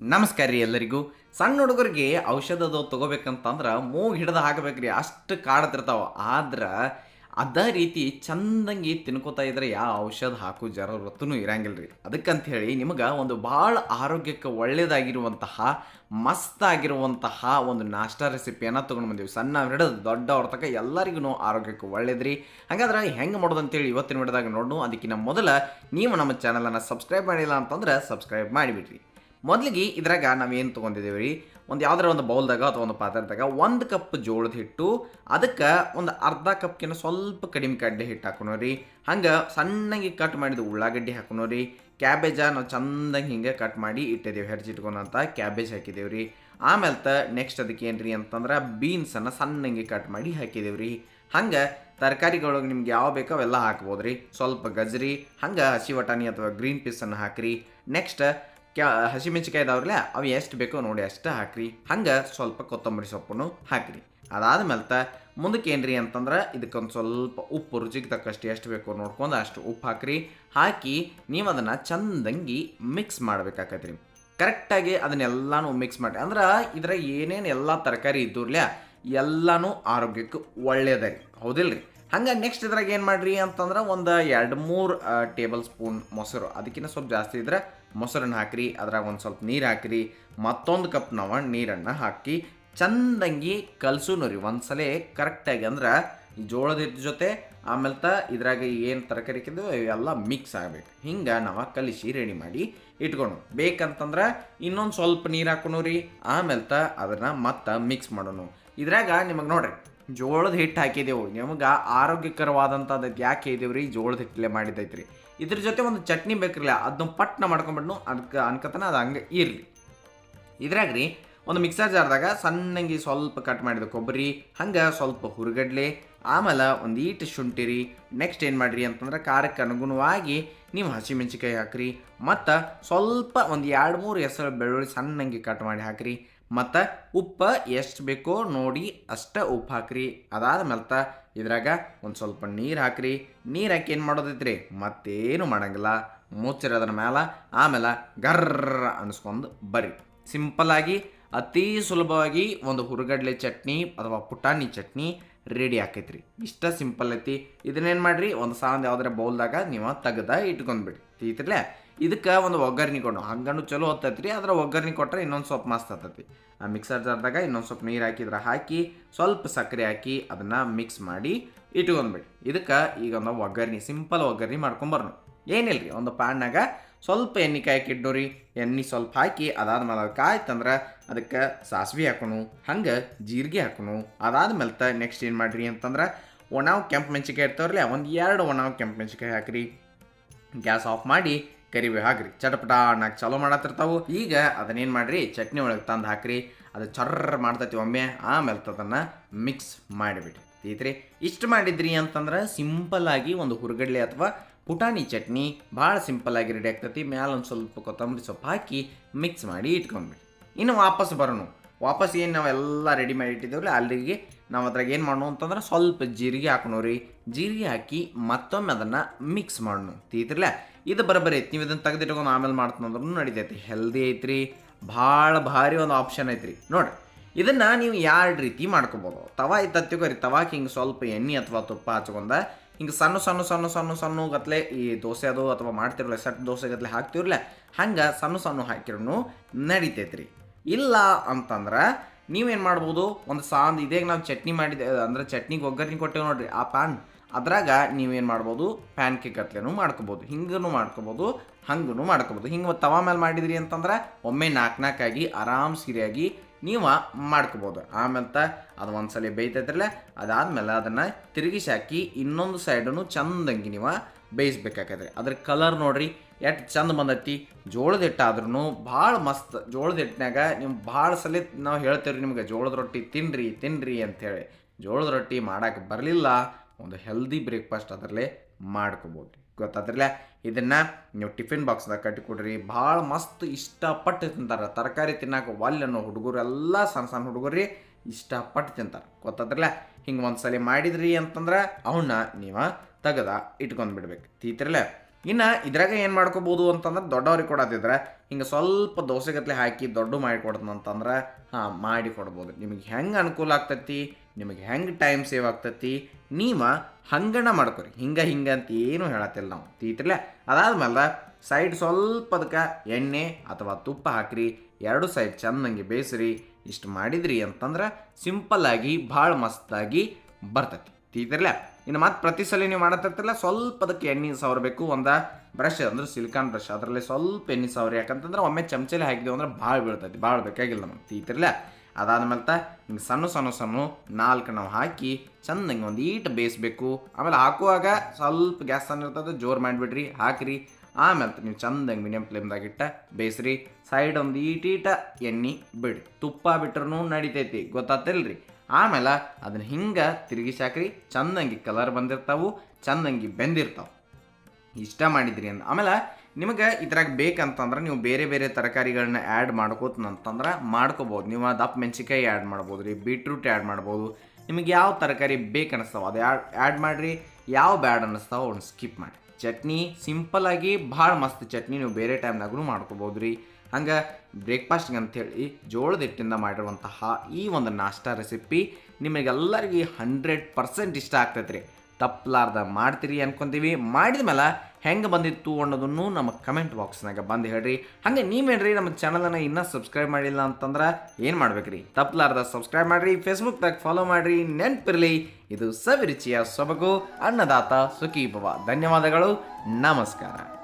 ನಮಸ್ಕಾರ ರೀ ಎಲ್ಲರಿಗೂ. ಸಣ್ಣ ಹುಡುಗರಿಗೆ ಔಷಧದ ತಗೋಬೇಕಂತಂದ್ರೆ ಮೂಗು ಹಿಡ್ದು ಹಾಕಬೇಕ್ರಿ. ಅಷ್ಟು ಕಾಡತಿರ್ತಾವ. ಆದ್ರೆ ಅದ ರೀತಿ ಚಂದಂಗಿ ತಿನ್ಕೋತಾ ಇದ್ರೆ ಯಾವ ಔಷಧ ಹಾಕೋ ಜರೂರತ್ತೂ ಇರಂಗಿಲ್ಲ ರೀ. ಅದಕ್ಕಂತ ಹೇಳಿ ನಿಮಗೆ ಒಂದು ಭಾಳ ಆರೋಗ್ಯಕ್ಕೆ ಒಳ್ಳೆಯದಾಗಿರುವಂತಹ ಮಸ್ತ್ ಆಗಿರುವಂತಹ ಒಂದು ನಾಷ್ಟಾ ರೆಸಿಪಿಯನ್ನು ತೊಗೊಂಡು ಬಂದೀವಿ. ಸಣ್ಣ ಹಿಡಿದು ದೊಡ್ಡವ್ರ ತನಕ ಎಲ್ಲರಿಗೂ ಆರೋಗ್ಯಕ್ಕೆ ಒಳ್ಳೇದ್ರಿ ಹಾಗಾದ್ರೆ ಹೆಂಗೆ ಮಾಡೋದು ಅಂತೇಳಿ ಇವತ್ತಿನ ವಿಡಿಯೋದಾಗ ನೋಡು ಅದಕ್ಕಿಂತ ಮೊದಲ ನೀವು ನಮ್ಮ ಚಾನಲನ್ನು ಸಬ್ಸ್ಕ್ರೈಬ್ ಮಾಡಿಲ್ಲ ಅಂತಂದ್ರೆ ಸಬ್ಸ್ಕ್ರೈಬ್ ಮಾಡಿಬಿಡ್ರಿ. ಮೊದಲಿಗೆ ಇದ್ರಾಗ ನಾವೇನು ತೊಗೊಂಡಿದ್ದೀವಿ ರೀ ಒಂದು ಯಾವ್ದಾರ ಒಂದು ಬೌಲ್ದಾಗ ಅಥವಾ ಒಂದು ಪಾತ್ರದಾಗ ಒಂದು ಕಪ್ ಜೋಳದ ಹಿಟ್ಟು, ಅದಕ್ಕೆ ಒಂದು ಅರ್ಧ ಕಪ್ಕಿನ ಸ್ವಲ್ಪ ಕಡಿಮೆ ಕಡ್ಲೆ ಹಿಟ್ಟು ಹಾಕೋಣ ರೀ ಹಂಗೆ ಸಣ್ಣಗೆ ಕಟ್ ಮಾಡಿದ ಉಳ್ಳಾಗಡ್ಡಿ ಹಾಕೋಣ ರೀ ಕ್ಯಾಬೇಜ ನಾವು ಚಂದಂಗೆ ಹಿಂಗೆ ಕಟ್ ಮಾಡಿ ಇಟ್ಟಿದ್ದೀವಿ, ಹೆರ್ಜಿಟ್ಕೊಂಡಂತ ಕ್ಯಾಬೇಜ್ ಹಾಕಿದ್ದೇವೆ ರೀ ಆಮೇಲೆ ತ ನೆಕ್ಸ್ಟ್ ಅದಕ್ಕೆ ಏನು ರೀ ಅಂತಂದ್ರೆ ಬೀನ್ಸನ್ನು ಸಣ್ಣಗೆ ಕಟ್ ಮಾಡಿ ಹಾಕಿದ್ದೇವೆ ರೀ ಹಂಗೆ ತರಕಾರಿಗಳೊಳಗೆ ನಿಮ್ಗೆ ಯಾವ ಬೇಕೋ ಅವೆಲ್ಲ ಹಾಕ್ಬೋದು ರೀ ಸ್ವಲ್ಪ ಗಜ್ರಿ, ಹಂಗೆ ಹಸಿ ಬಟಾಣಿ ಅಥವಾ ಗ್ರೀನ್ ಪೀಸನ್ನು ಹಾಕಿರಿ. ನೆಕ್ಸ್ಟ್ ಕ್ಯಾ ಹಸಿಮೆಣಸಿಕಾಯಿ ಇದಾವ್ರಲ್ಲ ಅವು ಎಷ್ಟು ಬೇಕೋ ನೋಡಿ ಅಷ್ಟು ಹಾಕ್ರಿ. ಹಂಗೆ ಸ್ವಲ್ಪ ಕೊತ್ತಂಬರಿ ಸೊಪ್ಪನ್ನು ಹಾಕ್ರಿ. ಅದಾದ್ಮೇಲೆ ತ ಮುಂದಕ್ಕೆ ಏನ್ರಿ ಅಂತಂದ್ರೆ ಇದಕ್ಕೊಂದು ಸ್ವಲ್ಪ ಉಪ್ಪು ರುಚಿಗೆ ತಕ್ಕಷ್ಟು ಎಷ್ಟು ಬೇಕೋ ನೋಡ್ಕೊಂಡು ಅಷ್ಟು ಉಪ್ಪು ಹಾಕ್ರಿ. ಹಾಕಿ ನೀವು ಅದನ್ನು ಚಂದಂಗಿ ಮಿಕ್ಸ್ ಮಾಡ್ಬೇಕಾಕತ್ರಿ. ಕರೆಕ್ಟಾಗಿ ಅದನ್ನೆಲ್ಲಾನು ಮಿಕ್ಸ್ ಮಾಡಿ, ಅಂದ್ರೆ ಇದ್ರಾಗ ಏನೇನು ಎಲ್ಲ ತರಕಾರಿ ಇದ್ದೂರ್ಲ ಎಲ್ಲಾನು ಆರೋಗ್ಯಕ್ಕೆ ಒಳ್ಳೇದ ರೀ ಹೌದಿಲ್ರಿ? ಹಂಗೆ ನೆಕ್ಸ್ಟ್ ಇದ್ರಾಗ ಏನು ಮಾಡ್ರಿ ಅಂತಂದ್ರೆ ಒಂದು ಎರಡು ಮೂರು ಟೇಬಲ್ ಸ್ಪೂನ್ ಮೊಸರು ಅದಕ್ಕಿಂತ ಸ್ವಲ್ಪ ಜಾಸ್ತಿ ಇದ್ರೆ ಮೊಸರನ್ನ ಹಾಕ್ರಿ, ಅದ್ರಾಗ ಒಂದು ಸ್ವಲ್ಪ ನೀರು ಹಾಕ್ರಿ, ಮತ್ತೊಂದು ಕಪ್ ನಾವು ನೀರನ್ನು ಹಾಕಿ ಚಂದಂಗಿ ಕಲಸೂನು ರೀ ಒಂದ್ಸಲ ಕರೆಕ್ಟಾಗಿ ಅಂದ್ರೆ ಜೋಳದ ಜೊತೆ ಆಮೇಲೆ ತ ಇದ್ರಾಗ ಏನು ತರಕಾರಿ ಇವೆಲ್ಲ ಮಿಕ್ಸ್ ಆಗಬೇಕು. ಹಿಂಗೆ ನಾವು ಕಲಿಸಿ ರೆಡಿ ಮಾಡಿ ಇಟ್ಕೊಂಡು ಬೇಕಂತಂದ್ರೆ ಇನ್ನೊಂದು ಸ್ವಲ್ಪ ನೀರು ಹಾಕೋಣ ರೀ. ಆಮೇಲೆ ತ ಅದನ್ನು ಮತ್ತೆ ಮಿಕ್ಸ್ ಮಾಡೋಣ. ಇದ್ರಾಗ ನಿಮಗೆ ನೋಡ್ರಿ. ಜೋಳದ ಹಿಟ್ಟು ಹಾಕಿದೆವು. ನಿಮಗೆ ಆರೋಗ್ಯಕರವಾದಂಥದ್ದು ಯಾಕೆ ಇದೇವು ರೀ ಜೋಳದ ಹಿಟ್ಟಲೆ ಮಾಡಿದ್ದೈತ್ರಿ. ಇದ್ರ ಜೊತೆ ಒಂದು ಚಟ್ನಿ ಬೇಕ್ರಲ್ಲ ಅದನ್ನ ಪಟ್ನ ಮಾಡ್ಕೊಂಬಿಟ್ನು ಅದಕ್ಕೆ ಅನ್ಕತನ ಅದು ಹಂಗೆ ಇರಲಿ. ಇದ್ರಾಗ ರೀ ಒಂದು ಮಿಕ್ಸರ್ ಜಾರ್ದಾಗ ಸಣ್ಣಂಗಿ ಸ್ವಲ್ಪ ಕಟ್ ಮಾಡಿದ ಕೊಬ್ಬರಿ, ಹಂಗೆ ಸ್ವಲ್ಪ ಹುರುಗಡ್ಲೆ, ಆಮೇಲೆ ಒಂದು ಈಟು ಶುಂಠಿ ರೀ ನೆಕ್ಸ್ಟ್ ಏನು ಮಾಡಿರಿ ಅಂತಂದ್ರೆ ಖಾರಕ್ಕೆ ಅನುಗುಣವಾಗಿ ನೀವು ಹಸಿಮೆಣ್ಸಿಕಾಯಿ ಹಾಕ್ರಿ, ಮತ್ತು ಸ್ವಲ್ಪ ಒಂದು ಎರಡು ಮೂರು ಹೆಸರು ಬೆಳ್ಳುಳ್ಳಿ ಸಣ್ಣಂಗಿ ಕಟ್ ಮಾಡಿ ಹಾಕ್ರಿ. ಮತ್ತು ಉಪ್ಪು ಎಷ್ಟು ಬೇಕೋ ನೋಡಿ ಅಷ್ಟೇ ಉಪ್ಪು ಹಾಕ್ರಿ. ಅದಾದ ಮೇಲ್ತ ಇದ್ರಾಗ ಒಂದು ಸ್ವಲ್ಪ ನೀರು ಹಾಕ್ರಿ. ನೀರು ಹಾಕಿ ಏನು ಮಾಡೋದೈತ್ರಿ? ಮತ್ತೇನು ಮಾಡಂಗಿಲ್ಲ. ಮುಚ್ಚಿರಿ ಅದರ ಮೇಲೆ ಆಮೇಲೆ ಗರ್ರ ಅನ್ಸ್ಕೊಂಡು ಬರ್ರಿ. ಸಿಂಪಲ್ಲಾಗಿ ಅತಿ ಸುಲಭವಾಗಿ ಒಂದು ಹುರುಗಡ್ಲೆ ಚಟ್ನಿ ಅಥವಾ ಪುಟಾಣಿ ಚಟ್ನಿ ರೆಡಿ ಆಕೈತ್ರಿ. ಇಷ್ಟ ಸಿಂಪಲ್ ಐತಿ. ಇದನ್ನೇನು ಮಾಡಿರಿ? ಒಂದು ಸಾಂದ್ ಯಾವ್ದಾರ ಬೌಲ್ದಾಗ ನೀವು ತೆಗ್ದ ಇಟ್ಕೊಂಡ್ಬಿಡಿ ತೀತ್ರಲೆ ಇದಕ್ಕೆ ಒಂದು ಒಗ್ಗರ್ಣಿ ಕೊಡು. ಹಂಗನು ಚಲೋ ಹೊತ್ತೈತಿ ರೀ ಆದ್ರೆ ಒಗ್ಗರ್ಣಿ ಕೊಟ್ಟರೆ ಇನ್ನೊಂದು ಸ್ವಲ್ಪ ಮಸ್ತ್ ಆತತಿ ಆ ಮಿಕ್ಸರ್ ಜಾರ್ದಾಗ ಇನ್ನೊಂದು ಸ್ವಲ್ಪ ನೀರು ಹಾಕಿದ್ರೆ ಹಾಕಿ, ಸ್ವಲ್ಪ ಸಕ್ಕರೆ ಹಾಕಿ ಅದನ್ನು ಮಿಕ್ಸ್ ಮಾಡಿ ಇಟ್ಕೊಂಡ್ಬಿಡಿ. ಇದಕ್ಕೆ ಈಗ ಒಂದು ಒಗ್ಗರ್ಣಿ ಸಿಂಪಲ್ ಒಗ್ಗರ್ಣಿ ಮಾಡ್ಕೊಂಬರ್ನು ಏನಿಲ್ಲ ರೀ ಒಂದು ಪ್ಯಾನ್ನಾಗ ಸ್ವಲ್ಪ ಎಣ್ಣೆ ಕಾಯಕ್ಕಿಟ್ಟು ರೀ ಎಣ್ಣೆ ಸ್ವಲ್ಪ ಹಾಕಿ ಅದಾದ್ಮೇಲೆ ಅದು ಕಾಯ್ತಂದ್ರೆ ಅದಕ್ಕೆ ಸಾಸಿವೆ ಹಾಕೋನು, ಹಂಗೆ ಜೀರಿಗೆ ಹಾಕೋಣು ಅದಾದ್ಮೇಲೆ ತ ನೆಕ್ಸ್ಟ್ ಏನು ಮಾಡಿರಿ ಅಂತಂದ್ರೆ ಒಣಾವ್ ಕೆಂಪು ಮೆಣಸಿಕಾಯಿ ಇರ್ತಾವ್ರಲ್ಲ ಒಂದು ಎರಡು ಒಣಾವ್ ಕೆಂಪು ಮೆಣಸಿಕಾಯಿ ಹಾಕಿರಿ. ಗ್ಯಾಸ್ ಆಫ್ ಮಾಡಿ ಕರಿಬೇವು ಹಾಕ್ರಿ. ಚಟಪಟ ಅಣ್ಣಾಕ್ ಚಲೋ ಮಾಡತ್ತಿರ್ತಾವು ಈಗ ಅದನ್ನೇನು ಮಾಡ್ರಿ? ಚಟ್ನಿ ಒಳಗೆ ತಂದು ಹಾಕ್ರಿ. ಅದು ಚರ್ರ ಮಾಡ್ತೈತಿ ಒಮ್ಮೆ. ಆಮೇಲೆ ಅದನ್ನು ಮಿಕ್ಸ್ ಮಾಡಿಬಿಡಿ ಐತ್ರಿ ಇಷ್ಟು ಮಾಡಿದ್ರಿ ಅಂತಂದ್ರೆ ಸಿಂಪಲ್ ಆಗಿ ಒಂದು ಹುರುಗಡ್ಲೆ ಅಥವಾ ಪುಟಾಣಿ ಚಟ್ನಿ ಭಾಳ ಆಗಿ ರೆಡಿ ಆಗ್ತೈತಿ. ಮ್ಯಾಲ ಒಂದು ಸ್ವಲ್ಪ ಕೊತ್ತಂಬರಿ ಸೊಪ್ಪು ಹಾಕಿ ಮಿಕ್ಸ್ ಮಾಡಿ ಇಟ್ಕೊಂಡ್ಬಿಡಿ ಇನ್ನು ವಾಪಸ್ ಬರೋಣ. ವಾಪಸ್ ಏನು ನಾವೆಲ್ಲ ರೆಡಿ ಮಾಡಿ ಇಟ್ಟಿದ್ದೇವಲ್ಲ ಅಲ್ಲಿಗೆ ನಾವು ಅದ್ರಾಗ ಏನು ಮಾಡೋಣ ಅಂತಂದ್ರೆ ಸ್ವಲ್ಪ ಜೀರಿಗೆ ಹಾಕೋಣ ರೀ. ಜೀರಿಗೆ ಹಾಕಿ ಮತ್ತೊಮ್ಮೆ ಅದನ್ನು ಮಿಕ್ಸ್ ಮಾಡೋಣ ತೀತ್ರಲ್ಲ ಇದು ಬರೋಬ್ಬರಿ ಐತಿ ನೀವು ಇದನ್ನು ತೆಗೆದಿಟ್ಕೊಂಡು ಆಮೇಲೆ ಮಾಡ್ತಂದ್ರೂ ನಡಿತೈತಿ. ಹೆಲ್ದಿ ಐತ್ರಿ, ಭಾಳ ಭಾರಿ ಒಂದು ಆಪ್ಷನ್ ಐತ್ರಿ. ನೋಡಿ ಇದನ್ನು ನೀವು ಎರಡು ರೀತಿ ಮಾಡ್ಕೋಬೋದು? ತವಾ ಇತ್ತತ್ತಿಗೋ ರೀ, ತವಾಕ್ ಹಿಂಗೆ ಸ್ವಲ್ಪ ಎಣ್ಣೆ ಅಥವಾ ತುಪ್ಪ ಹಚ್ಕೊಂಡ, ಹಿಂಗೆ ಸಣ್ಣ ಸಣ್ಣ ಸಣ್ಣ ಸಣ್ಣ ಸಣ್ಣ ಗತ್ಲೆ ಈ ದೋಸೆ ಅದು ಅಥವಾ ಮಾಡ್ತಿರಲ್ಲ, ಸೆಟ್ ದೋಸೆ ಗತ್ಲೆ ಹಾಕ್ತಿರಲ್ಲ ಹಂಗೆ ಸಣ್ಣ ಸಣ್ಣ ಹಾಕಿರೂ ನಡಿತೈತ್ರಿ. ಇಲ್ಲ ಅಂತಂದ್ರೆ ನೀವೇನು ಮಾಡ್ಬೋದು, ಒಂದು ಸಾಂದ್ ಇದೇ ನಾವು ಚಟ್ನಿ ಮಾಡಿದ್ದೆ ಅಂದ್ರೆ ಚಟ್ನಿಗೆ ಒಗ್ಗರಣೆ ಕೊಟ್ಟೇವೆ ನೋಡ್ರಿ, ಆ ಪ್ಯಾನ್ ಅದ್ರಾಗ ನೀವೇನು ಮಾಡ್ಬೋದು? ಪ್ಯಾನ್ ಕೇಕ್ ಅತ್ಲೇನೂ ಮಾಡ್ಕೋಬೋದು. ಹಿಂಗೂ ಮಾಡ್ಕೋಬೋದು ಹಂಗೂ ಮಾಡ್ಕೋಬೋದು. ಹಿಂಗೆ ತವಾ ಮೇಲೆ ಮಾಡಿದ್ರಿ ಅಂತಂದ್ರೆ ಒಮ್ಮೆ ನಾಲ್ಕು ನಾಲ್ಕಾಗಿ ಆರಾಮ್ ಸಿರಿಯಾಗಿ ನೀವು ಮಾಡ್ಕೋಬೋದು. ಆಮೇಲೆ ತ ಅದು ಒಂದ್ಸಲ ಬೇಯ್ತೈತ್ರಲ್ಲ, ಅದಾದಮೇಲೆ ಅದನ್ನು ತಿರುಗಿಸಿ ಹಾಕಿ ಇನ್ನೊಂದು ಸೈಡನ್ನು ಚಂದಂಗೆ ನೀವು ಬೇಯಿಸ್ಬೇಕಾಗತ್ತೆ ಅದ್ರ ಕಲರ್ ನೋಡ್ರಿ, ಎಷ್ಟು ಚಂದ ಬಂದೈತಿ. ಜೋಳದ ಹಿಟ್ಟಾದ್ರೂ ಭಾಳ ಮಸ್ತ್. ಜೋಳದ ಹಿಟ್ಟಿನಾಗ ನೀವು ಭಾಳ ಸಲ ನಾವು ಹೇಳ್ತೇವ್ರಿ ನಿಮ್ಗೆ, ಜೋಳದ ರೊಟ್ಟಿ ತಿನ್ರಿ ತಿನ್ರಿ ಅಂಥೇಳಿ ಜೋಳದ ರೊಟ್ಟಿ ಮಾಡಕ್ಕೆ ಬರಲಿಲ್ಲ. ಒಂದು ಹೆಲ್ದಿ ಬ್ರೇಕ್ಫಾಸ್ಟ್ ಅದರಲ್ಲೇ ಮಾಡ್ಕೋಬೋದು. ಗೊತ್ತಾದ್ರಲ್ಲ ಇದನ್ನು ನೀವು ಟಿಫಿನ್ ಬಾಕ್ಸ್ದಾಗ ಕಟ್ಟಿಕೊಡ್ರಿ. ಭಾಳ ಮಸ್ತ್ ಇಷ್ಟಪಟ್ಟು ತಿಂತಾರೆ. ತರಕಾರಿ ತಿನ್ನೋಕೆ ಒಲ್ಲೆ ಅನ್ನೋ ಹುಡುಗರು ಎಲ್ಲ ಸಣ್ಣ ಸಣ್ಣ ಹುಡುಗರಿ ಇಷ್ಟಪಟ್ಟು ತಿಂತಾರೆ. ಗೊತ್ತಾದ್ರಲ್ಲ ಹಿಂಗೆ ಒಂದು ಸಲ ಮಾಡಿದ್ರಿ ಅಂತಂದ್ರೆ ಅವನ್ನ ನೀವು ತೆಗೆದ ಇಟ್ಕೊಂಡು ಬಿಡ್ಬೇಕು. ತೀತ್ರಲ್ಲ ಇನ್ನು ಇದ್ರಾಗ ಏನು ಮಾಡ್ಕೋಬೋದು ಅಂತಂದ್ರೆ ದೊಡ್ಡವ್ರಿಗೆ ಕೊಡೋದಿದ್ರೆ ಹಿಂಗೆ ಸ್ವಲ್ಪ ದೋಸೆಗತ್ಲೆ ಹಾಕಿ ದೊಡ್ಡ ಮಾಡಿ ಕೊಡ್ತಂತಂದ್ರೆ ಹಾಂ, ಮಾಡಿ ಕೊಡ್ಬೋದು. ನಿಮಗೆ ಹೆಂಗೆ ಅನುಕೂಲ ಆಗ್ತೈತಿ? ನಿಮಗೆ ಹೆಂಗೆ ಟೈಮ್ ಸೇವ್ ಆಗ್ತೈತಿ? ನೀವು ಹಂಗಣ ಮಾಡ್ಕೊರಿ. ಹಿಂಗೆ ಹಿಂಗೆ ಅಂತ ಏನು ಹೇಳತ್ತಿಲ್ಲ ನಾವು. ತೀತ್ರಲ್ಲ ಅದಾದ್ಮೇಲೆ ಸೈಡ್ ಸ್ವಲ್ಪ ಅದಕ್ಕೆ ಎಣ್ಣೆ ಅಥವಾ ತುಪ್ಪ ಹಾಕ್ರಿ. ಎರಡು ಸೈಡ್ ಚೆಂದಂಗೆ ಬೇಯಿಸ್ರಿ. ಇಷ್ಟು ಮಾಡಿದ್ರಿ ಅಂತಂದ್ರೆ ಸಿಂಪಲ್ಲಾಗಿ ಭಾಳ ಮಸ್ತಾಗಿ ಬರ್ತೈತಿ. ತೀತಿರ್ಲ ಇನ್ನು ಮತ್ತೆ ಪ್ರತಿ ಸಲ ನೀವು ಮಾಡತ್ತಿರ್ತಿರಲ್ಲ ಸ್ವಲ್ಪ ಅದಕ್ಕೆ ಎಣ್ಣೆ ಸವರಬೇಕು ಒಂದು ಬ್ರಷ್ ಅಂದ್ರೆ ಸಿಲಿಕಾನ್ ಬ್ರಷ್ ಅದರಲ್ಲಿ ಸ್ವಲ್ಪ ಎಣ್ಣೆ ಸವರಿ ಯಾಕಂತಂದ್ರೆ ಒಮ್ಮೆ ಚಮಚಲಿ ಹಾಕಿದೆವು ಅಂದ್ರೆ ಭಾಳ ಬೀಳ್ತೈತಿ, ಭಾಳ ಬೇಕಾಗಿಲ್ಲ ನಮ್ಗೆ ತೀತಿರ್ಲ ಅದಾದ್ಮೇಲೆ ಹಿಂಗೆ ಸಣ್ಣ ಸಣ್ಣ ಸಣ್ಣ ನಾಲ್ಕು ನಾವು ಹಾಕಿ ಚಂದಂಗೆ ಒಂದು ಈಟ್ ಬೇಯಿಸ್ಬೇಕು. ಆಮೇಲೆ ಹಾಕುವಾಗ ಸ್ವಲ್ಪ ಗ್ಯಾಸ್ ಸಣ್ಣ ಇರ್ತದೆ, ಜೋರು ಮಾಡಿಬಿಡ್ರಿ, ಹಾಕಿರಿ. ಆಮೇಲೆ ನೀವು ಚಂದಂಗೆ ಮೀಡಿಯಮ್ ಫ್ಲೇಮ್ದಾಗ ಇಟ್ಟ ಬೇಯಿಸ್ರಿ. ಸೈಡ್ ಒಂದು ಈಟೀಟ ಎಣ್ಣೆ ಬಿಡಿ ತುಪ್ಪ ಬಿಟ್ರೂ ನಡಿತೈತಿ ಗೊತ್ತಾತಿಲ್ರಿ ಆಮೇಲೆ ಅದನ್ನ ಹಿಂಗೆ ತಿರುಗಿಸಾಕ್ರಿ ಚಂದಂಗಿ ಕಲರ್ ಬಂದಿರ್ತಾವು, ಚಂದಂಗಿ ಬೆಂದಿರ್ತಾವೆ. ಇಷ್ಟ ಮಾಡಿದ್ರಿ ಅಂತ ಆಮೇಲೆ ನಿಮಗೆ ಇದ್ರಾಗ ಬೇಕಂತಂದ್ರೆ ನೀವು ಬೇರೆ ಬೇರೆ ತರಕಾರಿಗಳನ್ನ ಆ್ಯಡ್ ಮಾಡ್ಕೋತಂತಂದ್ರೆ ಮಾಡ್ಕೋಬೋದು. ನೀವು ದಪ್ಪ ಮೆಣಸಿಕಾಯಿ ಆ್ಯಡ್ ಮಾಡ್ಬೋದು ರೀ ಬೀಟ್ರೂಟ್ ಆ್ಯಡ್ ಮಾಡ್ಬೋದು. ನಿಮಗೆ ಯಾವ ತರಕಾರಿ ಬೇಕು ಅನಿಸ್ತಾವ, ಅದು ಆ್ಯಡ್ ಆ್ಯಡ್ ಮಾಡಿರಿ. ಯಾವ ಬ್ಯಾಡ್ ಅನ್ನಿಸ್ತಾವ ಅವ್ನ ಸ್ಕಿಪ್ ಮಾಡಿ. ಚಟ್ನಿ ಸಿಂಪಲ್ಲಾಗಿ ಭಾಳ ಮಸ್ತ್ ಚಟ್ನಿ ನೀವು ಬೇರೆ ಟೈಮ್ನಾಗೂ ಮಾಡ್ಕೋಬೋದು ರೀ ಹಂಗೆ ಬ್ರೇಕ್ಫಾಸ್ಟ್ಗೆ ಅಂಥೇಳಿ ಜೋಳದ ಹಿಟ್ಟಿಂದ ಮಾಡಿರುವಂತಹ ಈ ಒಂದು ನಾಷ್ಟಾ ರೆಸಿಪಿ ನಿಮಗೆಲ್ಲರಿಗೆ ಹಂಡ್ರೆಡ್ ಪರ್ಸೆಂಟ್ ಇಷ್ಟ ಆಗ್ತೈತೆ ರೀ. ತಪ್ಪಲಾರ್ದ ಮಾಡ್ತೀರಿ ಅನ್ಕೊಂತೀವಿ. ಮಾಡಿದ ಮೇಲೆ ಹೆಂಗೆ ಬಂದಿತ್ತು ಅನ್ನೋದನ್ನು ನಮ್ಮ ಕಮೆಂಟ್ ಬಾಕ್ಸ್ನಾಗ ಬಂದು ಹೇಳ್ರಿ. ಹಾಗೆ ನೀವೇನ್ರಿ ನಮ್ಮ ಚಾನಲನ್ನು ಇನ್ನೂ ಸಬ್ಸ್ಕ್ರೈಬ್ ಮಾಡಿಲ್ಲ ಅಂತಂದ್ರೆ ಏನು ಮಾಡ್ಬೇಕ್ರಿ? ತಪ್ಪಲಾರ್ದ ಸಬ್ಸ್ಕ್ರೈಬ್ ಮಾಡಿರಿ ಫೇಸ್ಬುಕ್ದಾಗ ಫಾಲೋ ಮಾಡಿರಿ, ನೆನ್ಪಿರಲಿ. ಇದು ಸವಿರುಚಿಯ ಸೊಬಗು, ಅನ್ನದಾತ ಸುಖೀಭವ. ಧನ್ಯವಾದಗಳು. ನಮಸ್ಕಾರ.